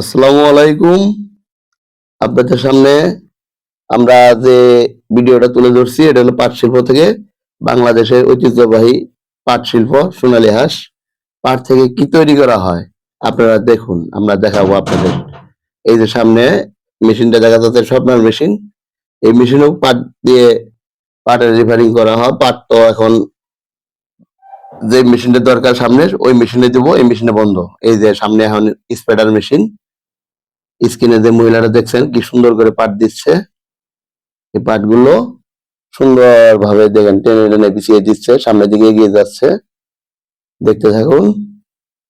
আসসালামু আলাইকুম। আপনাদের সামনে আমরা যে ভিডিওটা তুলে ধরছি, এটা হলো পাট শিল্প থেকে বাংলাদেশের ঐতিহ্যবাহী পাট শিল্প সোনালী হাঁস। পাট থেকে কি তৈরি করা হয়, আপনারা দেখুন, আমরা দেখাবো আপনাদের। এই যে সামনে মেশিনটা দেখা যাচ্ছে, স্বপ্নার মেশিন। এই মেশিনেও পাট দিয়ে পাটের রিফারিং করা হয়। পাট তো এখন যে মেশিনটা দরকার সামনে, ওই মেশিনে দেবো, এই মেশিনে বন্ধ। এই যে সামনে এখন স্প্রেডার মেশিন। স্ক্রিনে যে মহিলারা দেখছেন, কি সুন্দর করে পাট দিচ্ছে। এই পাটগুলো সুন্দর ভাবে দেখেন, টেনে টেনে পিছিয়ে দিচ্ছে, সামনের দিকে এগিয়ে যাচ্ছে। দেখতে থাকুন,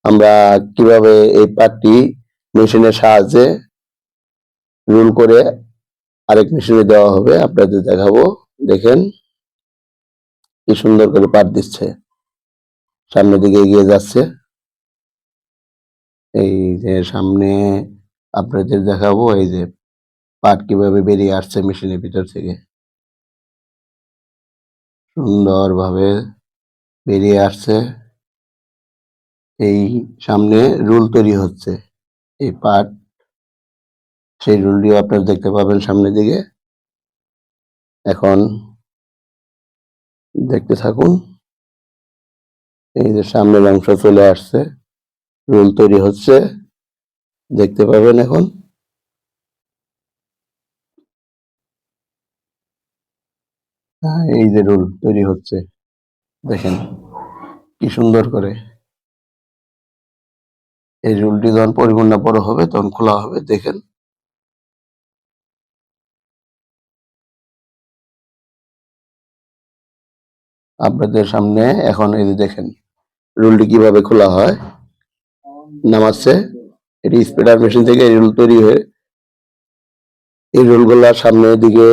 আমরা কীভাবে এই পাটটি মেশিনের সাহায্যে রুল করে আরেক মেশিনে দেওয়া হবে, আপনাদের দেখাবো। দেখেন, কি সুন্দর করে পাট দিচ্ছে। সামনের দিকে এগিয়ে যাচ্ছে। এই যে সামনে আপনাদের দেখাবো এই যে পাট কীভাবে বেরিয়ে আসছে মেশিনের ভিতর থেকে। সুন্দর ভাবে বেরিয়ে আসছে। এই সামনে রুল তৈরি হচ্ছে। এই পাট, সেই রুলটিও আপনারা দেখতে পাবেন সামনের দিকে। এখন দেখতে থাকুন। এই যে সামনের অংশ চলে আসছে। রুল তৈরি হচ্ছে। দেখতে পাবেন এখন। এই যে রুল তৈরি হচ্ছে, দেখেন কি সুন্দর করে। এই রুলটি যখন পরিপূর্ণ বড় হবে, তখন খোলা হবে, দেখেন। আপনাদের সামনে এখন এই যে দেখেন, রুলটি কীভাবে খোলা হয়, নামাচ্ছে। এটি স্পিডার মেশিন থেকে এই রুল তৈরি হয়ে এই রুলগুলার সামনের দিকে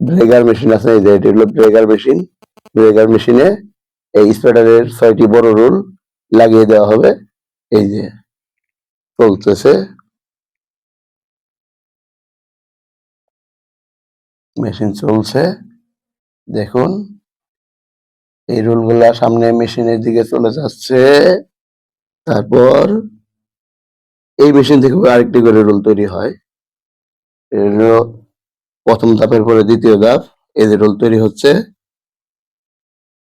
ব্রেকার মেশিন আছে। এই যে এটি হলো ব্রেকার মেশিন ব্রেকার মেশিনে এই স্পিডারের ছয়টি বড় রুল লাগিয়ে দেওয়া হবে। এই যে চলতেছে। মেশিন চলছে। দেখুন, এই রুলগুলা সামনে মেশিনের দিকে চলে যাচ্ছে। তারপর এই মেশিন থেকে আরেকটি করে রোল তৈরি হয়। প্রথম ধাপের পরে দ্বিতীয় ধাপ, এই যে রোল তৈরি হচ্ছে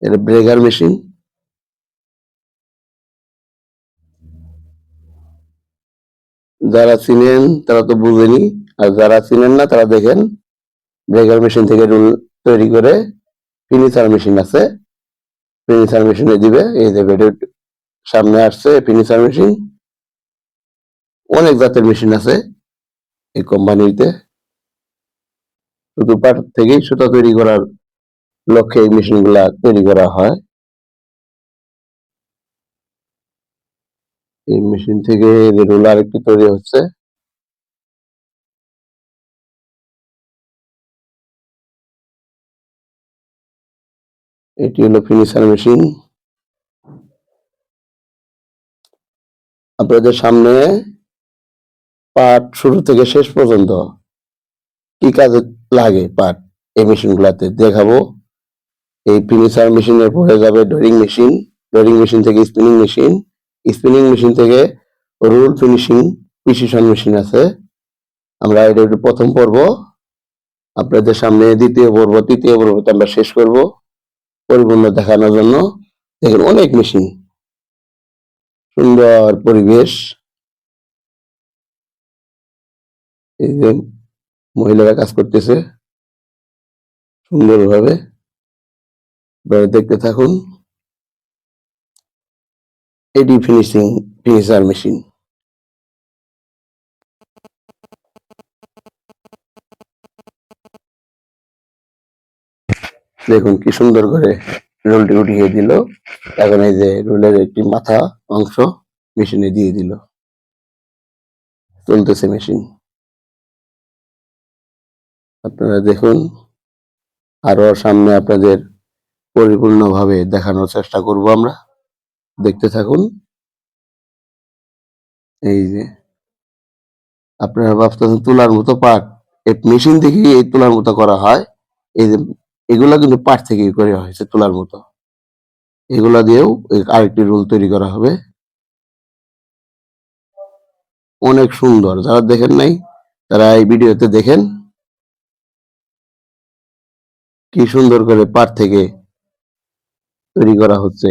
এটা ব্রেগার মেশিন যারা চিনেন তারা তো বুঝেনি, আর যারা চিনেন না তারা দেখেন ব্রেগার মেশিন থেকে রুল তৈরি করে ফিনিশার মেশিন আছে। ফিনিশার মেশিনে দিবে, এই যে সামনে আসছে ফিনিশার মেশিন অনেক জাতের মেশিন আছে এই কোম্পানিতে শুধু পাট থেকেই সুতা তৈরি করার লক্ষ্যে এই মেশিনগুলা তৈরি করা হয়। এই মেশিন থেকে রোলার একটি তৈরি হচ্ছে। এটি হলো ফিনিশার মেশিন আপনাদের সামনে পাট শুরু থেকে শেষ পর্যন্ত কি কাজে লাগে পাট এই মেশিন গুলাতে দেখাবো। এই ফিনিশার মেশিনের পরে যাবে ডরিং মেশিন। ডরিং মেশিন থেকে স্পিনিং মেশিন। স্পিনিং মেশিন থেকে রুল ফিনিশিং প্রিসিশন মেশিন আছে। আমরা এটা একটু প্রথম পর্ব। আপনাদের সামনে দ্বিতীয় পর্ব, তৃতীয় পর্বতে আমরা শেষ করব পরিপূর্ণ দেখানোর জন্য। দেখেন, অনেক মেশিন। সুন্দর পরিবেশ। এই যে মহিলারা কাজ করতেছে, সুন্দরভাবে। দেখতে থাকুন। এডি ফিনিশিং, ফিনিশার মেশিন। দেখুন কি সুন্দর করে রোলটি উঠিয়ে দিল। এখন এই যে রোলের একটি মাথা, অংশ মেশিনে দিয়ে দিল। চলতেছে মেশিন। আপনারা দেখুন। আরও সামনে আপনাদের পরিপূর্ণভাবে দেখানোর চেষ্টা করব আমরা। দেখতে থাকুন। এই যে, আপনারা ভাবতেছেন তুলার মতো পাট। এই মেশিন থেকেই এই তুলার মতো করা হয়। এই যে, এগুলা কিন্তু পাট থেকেই করা হয়েছে তুলার মতো। এগুলা দিয়েও আরেকটি রোল তৈরি করা হবে। অনেক সুন্দর। যারা দেখেন নাই, তারা এই ভিডিওতে দেখেন। কি সুন্দর করে পাট থেকে তৈরি করা হচ্ছে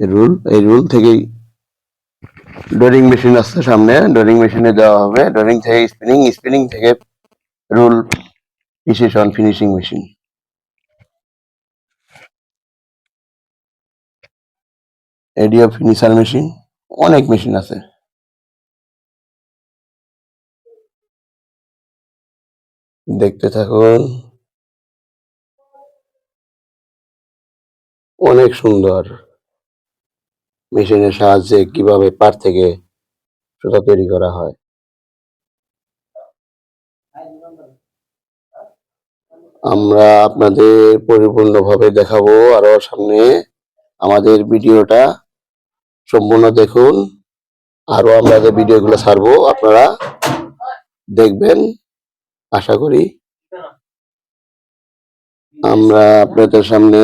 রুল, এই রুল থেকেই ডোরিং মেশিন আসছে সামনে। ডোরিং মেশিনে দেওয়া হবে। ডোরিং থেকে স্পিনিং স্পিনিং থেকে রুল প্রিসিশন ফিনিশিং মেশিন। এডিও ফিনিশার মেশিন, অনেক মেশিন আছে। দেখতে থাকুন। অনেক সুন্দর মেশিনের সাহায্যে কীভাবে পাট থেকে সুতা তৈরি করা হয়। আমরা আপনাদের পরিপূর্ণভাবে দেখাবো আরও সামনে। আমাদের ভিডিওটা সম্পূর্ণ দেখুন। আরও আমরা যে ভিডিওগুলো ছাড়বো, আপনারা দেখবেন। আশা করি। আমরা আপনাদের সামনে